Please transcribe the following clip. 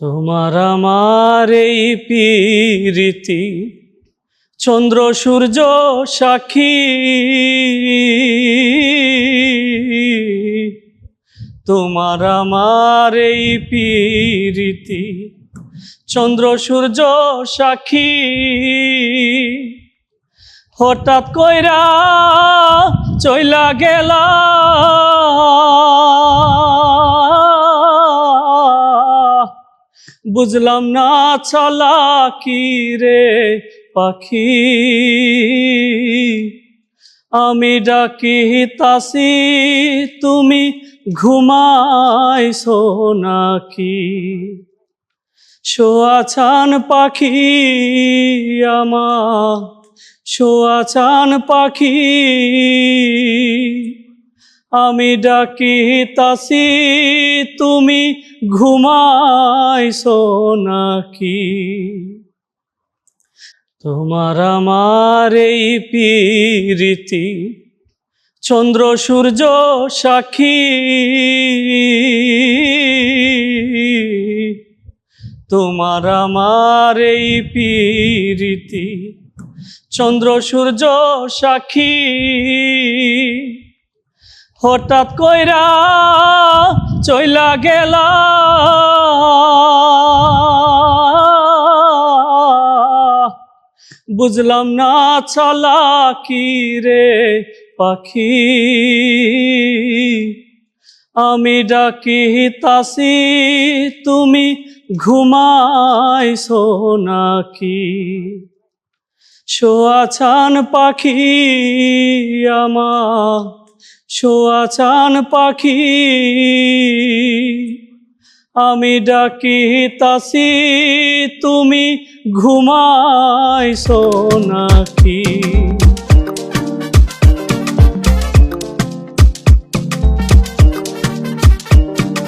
তোমার আমার এই পীরিতি, চন্দ্র, সূর্য, সাক্ষী। তোমার আমার এই পীরিতি, চন্দ্র, সূর্য, সাক্ষী। হঠাৎ কইরা চইলা গেলা। বুঝলাম না চালা কি রে পাখি। আমি ডাকি, তাসি, তুমি ঘুমাইছো নাকি শোয়াছান পাখি আমার শোয়াছান পাখি। আমি ডাকি, তাসি তুমি ঘুমাইছো নাকি তোমার আমার এই পীরিতি, চন্দ্র, সূর্য, সাক্ষী। তোমার আমার এই পীরিতি, চন্দ্র, সূর্য, সাক্ষী। হঠাৎ কইরা চইলা গেলা। বুঝলাম না চলা কি রে পাখি। আমি ডাকি, তাসি, তুমি ঘুমাইছো নাকি? শোয়াছান পাখি আমার শোয়াছান পাখি। আমি ডাকি তাসি তুমি ঘুমাইছো নাকি?